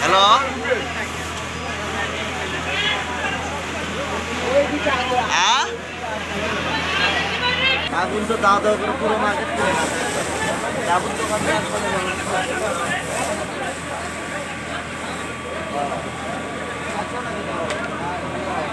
hello হ্যাঁ আগুন তো দাওয়া দাওয়া করে পুরো মার্কেট করে আগুন তো